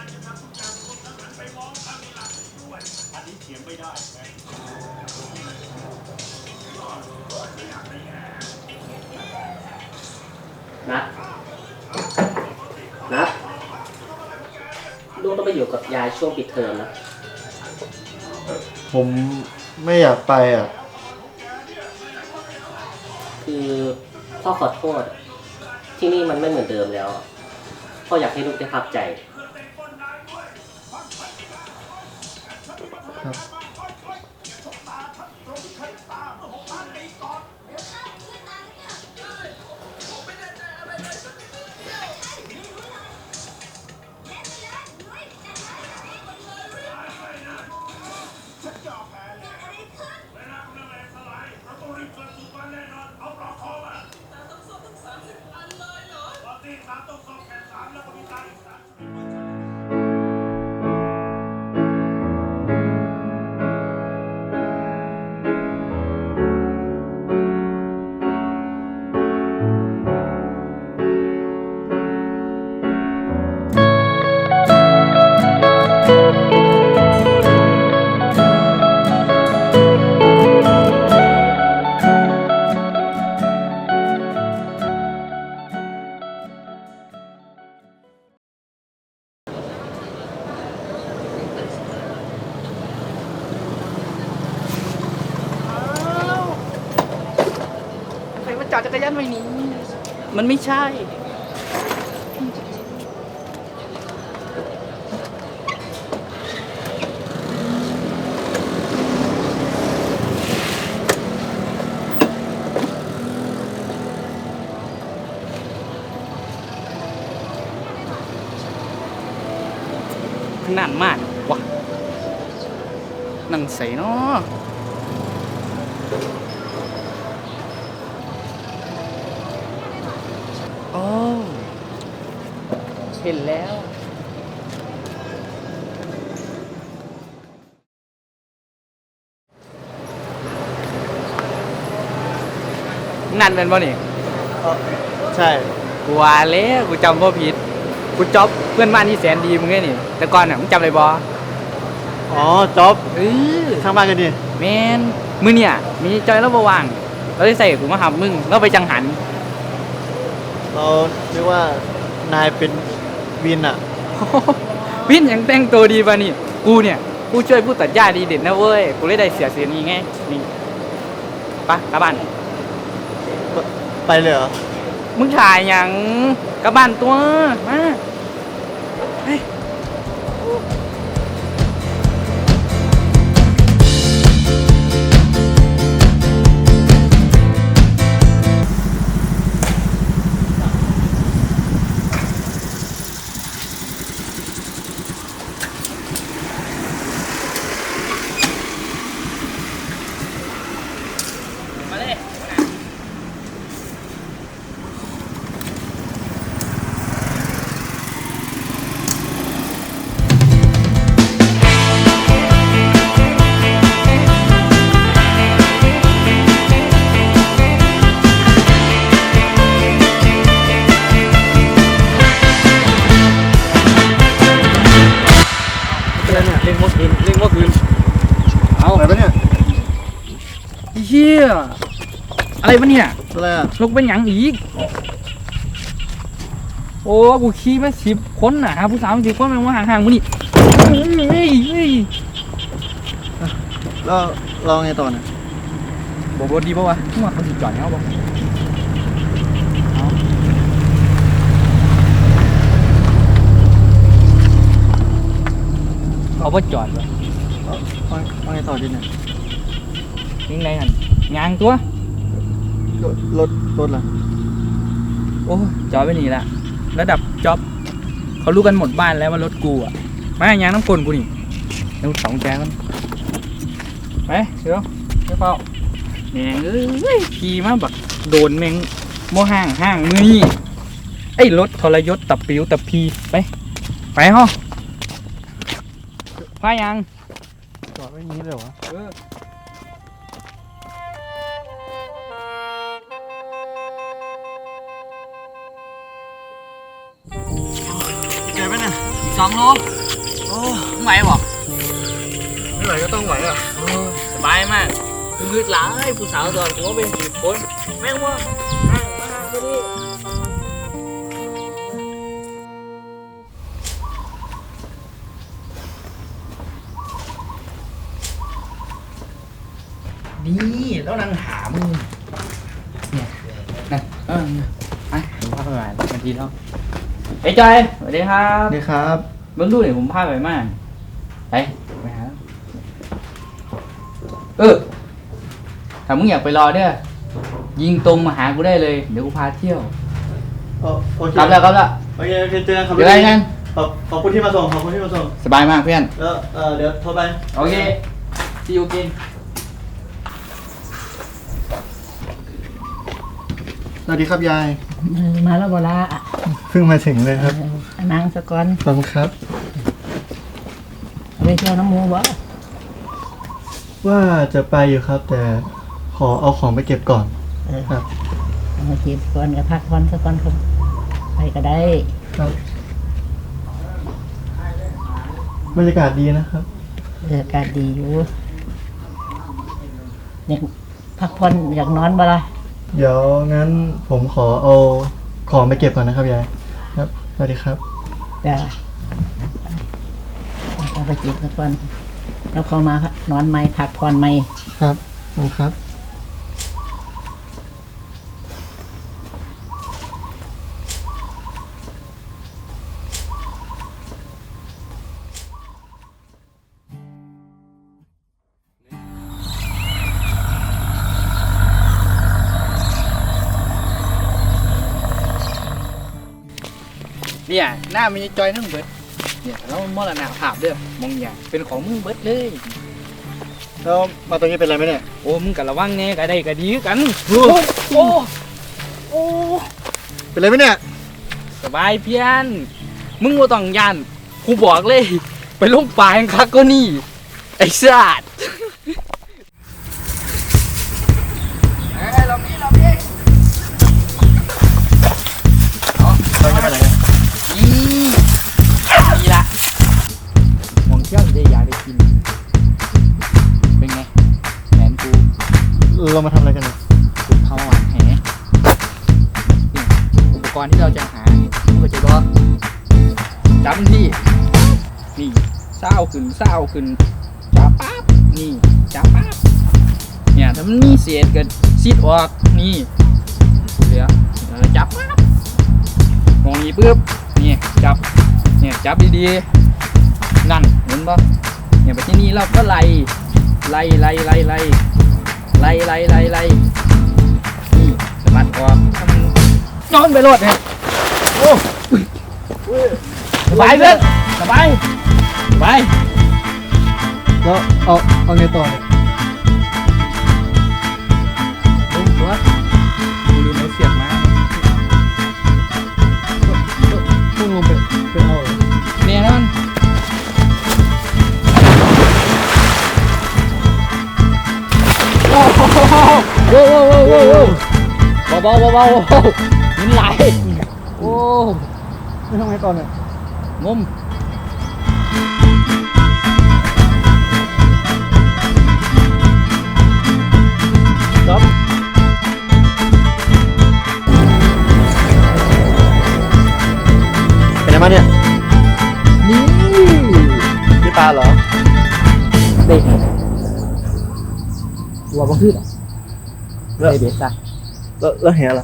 ลัะนังนัดลูกต้องไปอยู่กับยายช่วงปิดเทอมนะ ผมไม่อยากไปอะ คือพ่อขอโทษ ที่นี่มันไม่เหมือนเดิมแล้ว พ่ออยากให้ลูกได้พักใจ ค จอดจักรยานไว้นี้ มันไม่ใช่นานมากว่ะนั่งใส่เนาะ นั่นเป็นบ่นี่ใช่ กูว่าแล้วกูจำบ่ผิดกูจ๊อบเพื่อนบ้านที่แสนดีมึงไงนี่ แต่ก่อนน่ะมึงจำอะไรบ่อ๋อจ๊อบเออข้างบ้านกันดิแมนมือเนี่ยมีจอยแล้วบ่ว่างเราได้ใส่กูมาหามึงแล้วไปจังหัน เราเรียกว่านายเป็นวินอะ วินยังแต่งตัวดีป่ะนี่ กูเนี่ยกูช่วยผู้ตัดหญ้าดีเด่นนะเว้ย กูเลยได้เสียเสียนี้ไง นี่ไปะกลับบ้าน ไปเลยเหรอ มึงถ่ายอยังกลับบ้านตัวมาเฮ้ยมา ยอะไรวะเนี่ยอะไรอะลกเป็นหยังอีก โอ้กูขี่มาสิบคนน่ะหาผู้สาวสิบคนมันว่าห่างๆมึงนี่เฮ้ยเฮ้ยเราเราไงต่อเนี่ยบอกรถดีป่าวะมึงว่าเขาสิจอดเขาบอกเขาบ่จอดวะว่าว่าไงต่อดีเนี่ยยังไงหัน ยางตัว รถรถรถล่ะโอ้จอดไปนี่ละระดับจ็อบเขารู้กันหมดบ้านแล้วว่ารถกูอะมายางน้ำกลนกูนี่เดี๋ยวสองแจกันไปเดี๋ยวไปเฝ้าแหงเอ้ยขี่มาแบบโดนแมงโมห่างห่างมือนี่ไอ้รถทรยศตับปิวตับพีไป ไปห้อพายังจอดไม่นี้เลยวะเออ สองโลโอ้ไหวบ่ไม่ไหวไหร่ก็ต้องไหวอะโอ้ยสบายมากคือหลายผู้สาวตอนกูว่าเป็นสิบคนแม่งว่านั่งมานั่งก็ดีนี่แล้วนั่งหามึงเนี่ยนะเออไปผมพาไปหน่อยบางทีแล้ว เอ้ยจอยสวัสดีครับนี่ครับเบิ่งดูหน่อยผมพาไปมากไปไปหาเออถ้ามึงอยากไปรอเด้อยิงตรงมาหากูได้เลย เดี๋ยวกูพาเที่ยวโอโอเคกลับแล้วกลับแล้วโอเคโอเคเจอกันครับเดี๋ยวอะไรกันขอบขอบคุณที่มาส่งขอบคุณที่มาส่งสบายมากเพื่อนแล้วเออเดี๋ยวโทรไปโอเคซีอูกินสวัสดีครับยาย เออมาแล้วบลาอะเพิ่งมาถึงเลยครับเออนั่งสะก่อนขอบคุณครับเอาไปเที่ยวน้ำหมูบ่ว่าจะไปอยู่ครับ แต่ขอเอาของไปเก็บก่อนเออครับ เอามาจีบก่อนกับพักผ่อนสะก่อนครับไปก็ได้ครับบรรยากาศดีนะครับเอออากาศดีอยู่อยากพักผ่อนอยากนอนบ่ล่ะ เดี๋ยวงั้นผมขอเอาของไปเก็บก่อนนะครับยายครับสวัสดีครับ จ้ะเอาไปจีบสะก่อนแล้วเข้ามาพักนอนไหมพักผ่อนไหมครับขอบคุณครับ เนี่ยหน้ามีจอยทั้งเบิดเนี่ยแล้วมรณะภาพเด้อมองอย่างเป็นของมึงเบิดเลยแล้วมาตรงนี้เป็นไรไหมเนี่ยโอ้มึงกับระวังแน่ก็ได้ก็ดีคือกันโอ้โอ้โอ้เป็นไรไหมเนี่ยสบายเพียนมึงว่าต้องยานกูบอกเลย ไปลงป่ายังคักก็นี่ไอ้สัตว์ เศร้าขึ้นจับปั๊บนี่จับปั๊บเนี่ยถ้ามันมีเศษเกิดซีดออกนี่เหลือเออจับปั๊บมองนี้ปุ๊บนี่จับเนี่ยจับดีๆนั่นเห็นปะเนี่ยไปที่นี่เราก็ไล่ไล่ไล่ไล่ไล่ไล่ไล่ไล่ไล่นี่สะบัดออกถ้ามันนอนไปรถเนี่ยโอ้สบายเพื่อนสบายสบาย แล้วเอาเอาไงต่อเนี่ยลงตัวกูลืมเอาเสียบมาพุ่งลงไปไปเอาเหรอเนี่ยนะมันโอ้โหโว้โว้โว้โว้โว้เบาเบาเบาเบามินไหลโอ้ไม่ทำไงต่อเนี่ยงม ครับเป็นไงบ้างเนี่ย นี่นี่ปลาเหรอเด็กหัวบังคืดอะแล้วเด็กจ้ะแล้วแล้วเห็นอะไร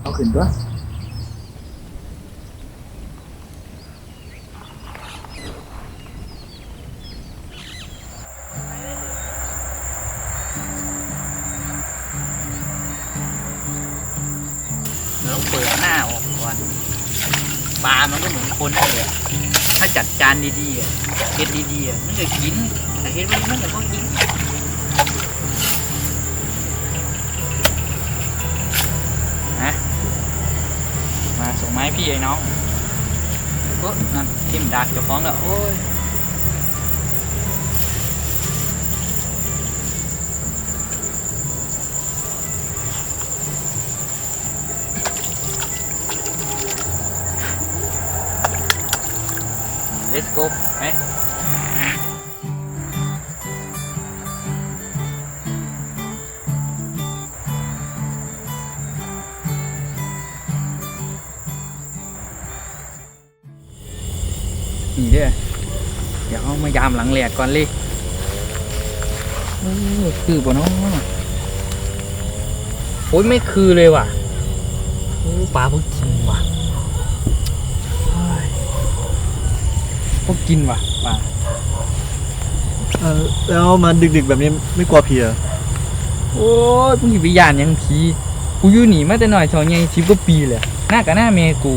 เอาขึ้นตัวเานดีๆอะเฮ็ดดีๆอะมันก็กินแต่เฮ็ดมันมันก็กินนะมาส่งไม้พี่ไอ้น้องก็นั่นทิมดักเจ้าของแล้วโอ้ย let's go ไหมนี่เด้อเดี๋ยวเขามายามหลังแหลกก่อนเลยคือบ่น้องโอ้ยไม่คือเลยว่ะปลาพวก กกินว่ะปลาเออแล้วมาดึกๆแบบนี้ไม่กลัวผีเหรอโอ้ยมึงสิไปย่านหยังผีกูอยู่หนีมาแต่น้อยชอใหญ่สิบกว่าปีเลยหน้ากับหน้าเมกู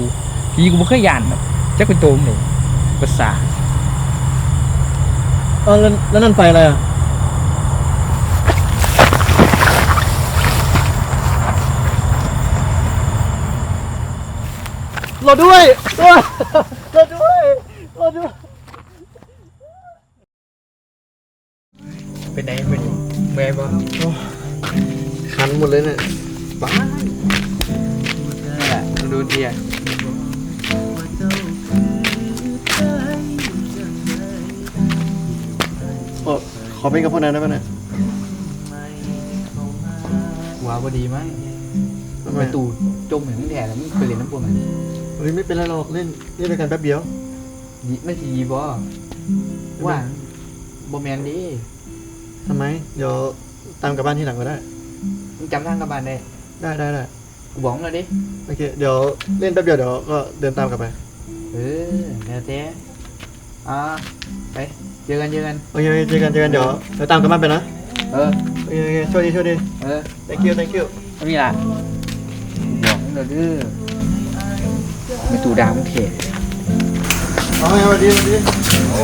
ผีกูบ่เคยย่านแบบจักเป็นโตมเลยภาษาทเออแล้วแล้วนั่นไฟอะไรอะรอด้วยรอรอด้วยรอ ด้วยเป็นไงเป็นเมื่อยบ่คันหมดเลยเนี่ยบ้านั่นแหละดูดีอะโอ้ขอเป็นกับพวกนั้นได้ไหมเนี่ยว้าวดีมั้ยทำไมไปตูจมเหมือนมึงแท้แล้วมึงไปเล่นน้ำพวกมันเฮ้ยไม่เป็นไรหรอกเล่นเล่นด้วยกันแป๊บเดียว ดีไม่สิดีบ่ว่าบ่แมนดีทำไม เดี๋ยวตามกลับบ้านที่หลังก็ได้ มึงจำทางกลับบ้านได้ได้ได้ได้กูบอกมึงแล้วดิ โอเค เดี๋ยวเล่นแป๊บเดียวเดี๋ยวก็เดินตามกลับไป เออแล้วแต่อ่าไปเจอกันเจอกัน โอเคโอเคเจอกันเจอกันเดี๋ยวเดี๋ยวตามกลับบ้านไปนะ เออ โอเคโอเคช่วยดีช่วยดี เออ thank you thank you ไม่มีละบอกมึงแล้วเด้อไม่ตูดามึงเท เอาไงสวัสดีสวัสดี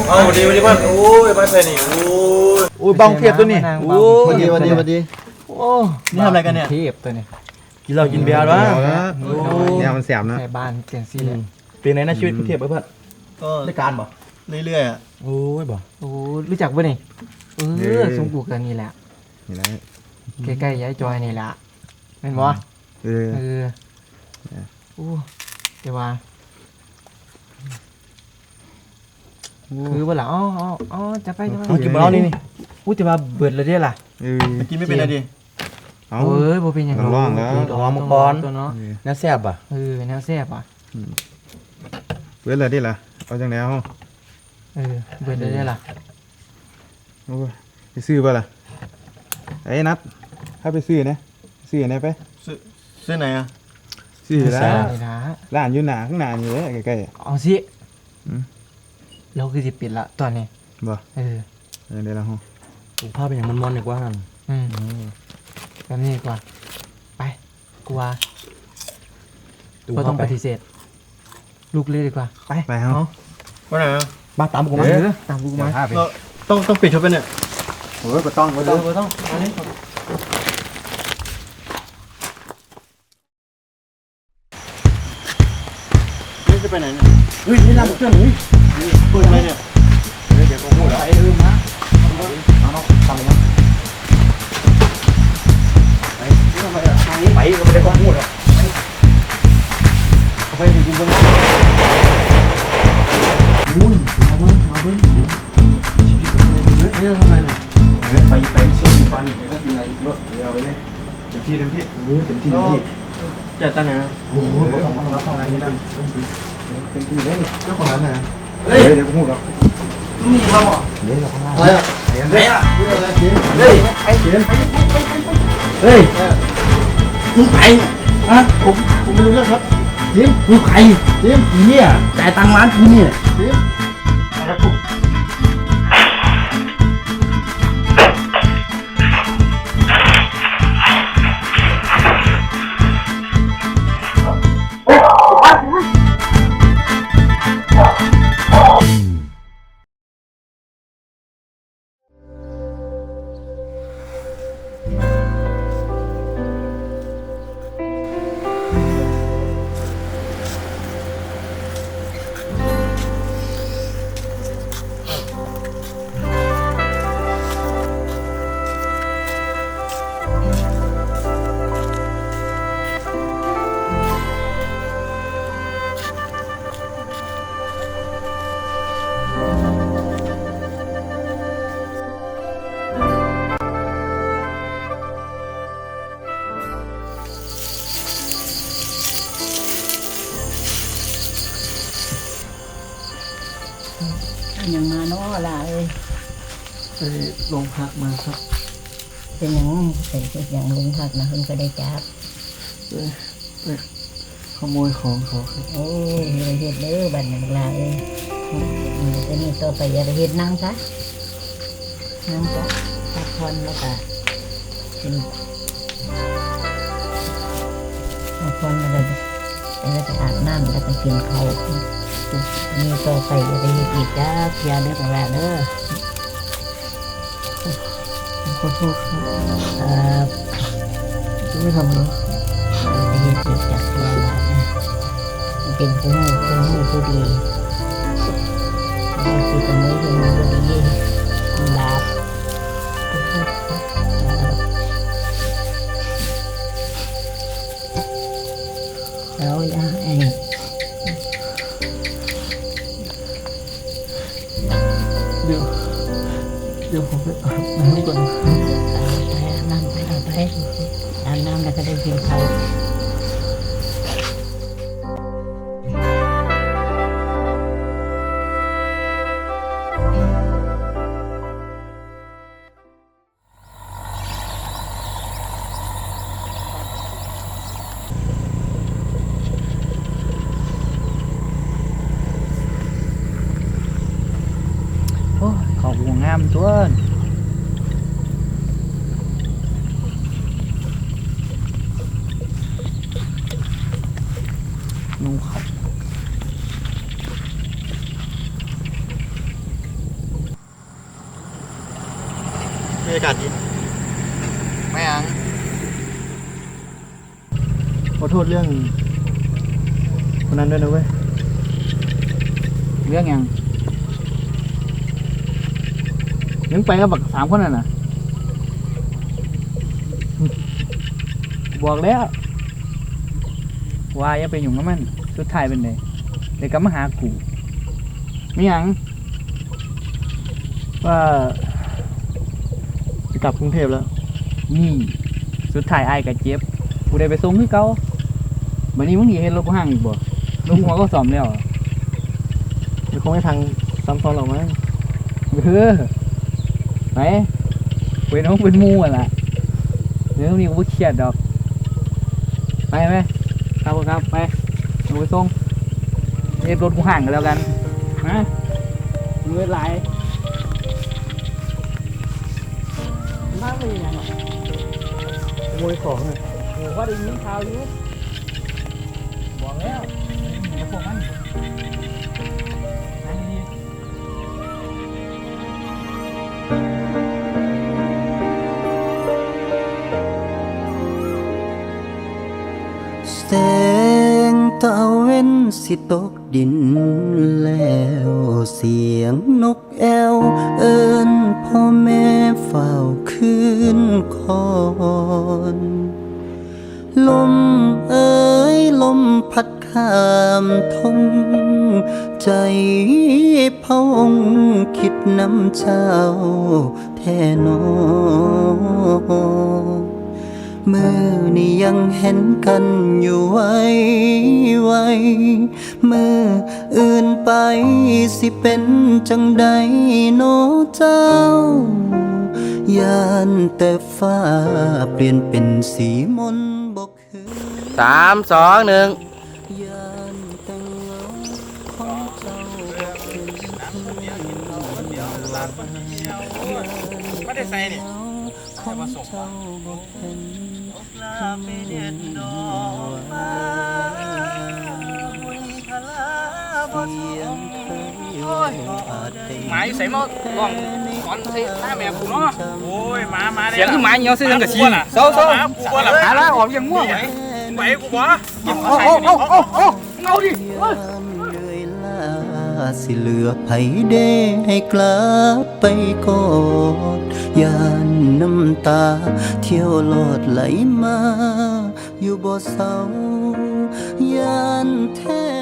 เอาวันดีวันดีเพื่อนโอ้ยไม่ใช่นี่โอ้ยโอ้ยบ้องเทียบตัวนี้โอ้สวัสดีสวัสดีสวัสดีโอ้นี่ทำอะไรกันเนี่ยเทียบตัวนี้กินเหล้ากินเบียร์วะโอ้เนี่ยมันแสบนะในบ้านเตียงซี่เลยเป็นไงนะชีวิตเทียบเพื่อนก็รายการบ่เรื่อยๆอะโอ้ยบ่โอ้รู้จักป่ะนี่เอเอออสมกูกันนี่แหละนี่นะใกล้ๆย้ายจอยนี่แหละเป็นบ่เออเออโอ้เดี๋ยวว่า คือบ่ล่ะอ๋ออ๋ออ๋อจะไปจะไปเอากินบ่เอานี่นี่อู้แต่ว่าเบิดแล้วเด้ล่ะเออกินไม่เป็นไรดิเอา เอ้ยบ่เป็นหยังต้องลองแล้วตัวลองมาก่อน ตัวเนาะน่าแซ่บอะเออแนวแซ่บอะเว้ยเลยดิล่ะเอาจังแล้วเออเบิดแล้วเด้ล่ะโอ้ยไปซื้อป่ะล่ะไอ้นัดถ้าไปซื้อนะซื้อไหนไปซื้อซื้อไหนอะซื้อแล้วนี่นะร้านอยู่หนาข้างหน้านี่เลยใกล้เอาสิ อืมเราคือสิปิดละตอนนี้ๆบ่เออเออเดี๋ยวเราห้องภาพเป็นอย่างมันๆดีกว่านั่นอืมแบบนี้ดีกว่า ไปกลัวก็ต้องปฏิเสธ ลูกเลยดีกว่า ไปไปเฮาว่าไหนอะบ้าตามกูเอมาอตามกูมาพาไปเราต้องต้องปิดชุดไปเนี่ยโอ้ยบ่ต้องบ่เอต้องอต้องอันนี้นี่จะไปไหนเนี่ยเฮ้ยนี่ลำเครื่องนี่เปิดอะไรเนี่ยเดี๋ยวกูพูดแล้วไอ้เออมาเอาเนาะทำเลยนะไปก็ไม่ได้ข้อมูลหรอกไปถึงกูบ้างมุ่นมาเบิ้งมาเบิ้งนี่ทำไรเนี่ยไปไปเชื่อมฟันก็กินอะไรเยอะเดี๋ยวไปเลยเต็มที่เต็มที่เออเต็มที่เต็มที่จ่ายตังค์ไหนะโอ้โหรับทำงานนี้นะเต็มที่เลยเจ้าของร้านไหนะ เฮ้ยเดี๋ยวกูพูดหรอกมีมาบ่เดี๋ยวเราข้างหน้าอะไรอเดี๋ยวเฮ้ยเจ๊เฮ้ยไอ้เดี๋ยเฮ้ยมึงใครฮะผมผมไม่รู้เรื่องครับเดี๋ยวมึงใครเจ๊มเนี่ยจ่ายตังค์ร้านกูเนี่ยเจ๊ม ไปโรงพักมาครับเป็นหยังเป็นเป็นอย่างลุงพักนะเพิ่นก็ได้จับไปไปขโมยของเขาครับโอ้ยอย่าไปเฮ็ดเด้อบัดนี้บักลาเอ้ยอืมแต่นี่ต่อไปอย่าไปเฮ็ดนั่งซะนั่งซะพักผ่อนแล้วก็กินพักผ่อนแล้วก็แล้วก็อาบน้ำแล้วก็กินข้าวนี่ต่อไปอย่าไปเฮ็ดอีกจ้าอย่าเด้อบักลาเด้อ ขอโทษครับเอ่อจะไม่ทำแล้วไปเำแโทษเรื่องคนนั้นด้วยนะเว้ย เรื่องยังนึงไปกับบักสามคนน่ะนะบอกแล้ว ว่าอย่าไปยุ่งกับมัน สุดท้ายเป็นไงเดี๋ยวกลับมาหากูไม่ยัง ว่าจะกลับกรุงเทพแล้ว นี่ สุดท้ายไอ้กับเจ็บกูได้ไปส่งคือเก่า บัดนี้มึงสิเห็นรถกูห่างอีกบ่รถหัวก็ซ่อมแล้วอะเดี๋ยวคงไม่ทางซ้ำซ้อนหรอกมั้งเออไปไปน้องเป็นหมูอะล่ะเดี๋ยวนี้กูบ่เครียดดอก ไปไหมครับผมครับไปเอาไปส่งเรียกรถกูห่างกันแล้วกันนะมึงเวลามาไปยังไงขโมยของเนี่ยโอ้ว่าได้ยินข่าวอยู่ บอกแล้วเดี๋ยวพวกมันนั่นดีแสงตะเว้นสิตกดินแล้วเสียงนกแอวเอิญพ่อแม่เฝ้าคืนคอน ลมเอ้ย ลมพัดข้ามทงใจพะวงคิดน้ำเจ้าแท่นอมือนี่ยังเห็นกันอยู่ไว้ไว้มืออื่นไปสิเป็นจังใดโนเจ้ายานแต่ฟ้าเปลี่ยนเป็นสีมนต์ สามสองหนึ่งยานแต่เงาของเจ้าบ่เป็นไม่ได้ใส่นี่ของเจ้าบ่เป็นหมาอยู่ใส่หม้อลองก่อนใส่หน้าแม่กูเนาะโอ้ยมามาเสียงคือหมาเหี่ยวซื้อกันกับชีเศร้าเศร้าหาละออกยังง่วงไปกูบ่โอ้โอ้โอ้โอ้โอ้เอาดิสิเหลือไผเด้ให้กลับไปกอดยานน้ำตา เที่ยวลอดไหลมา อยู่บ่เศร้ายานแท้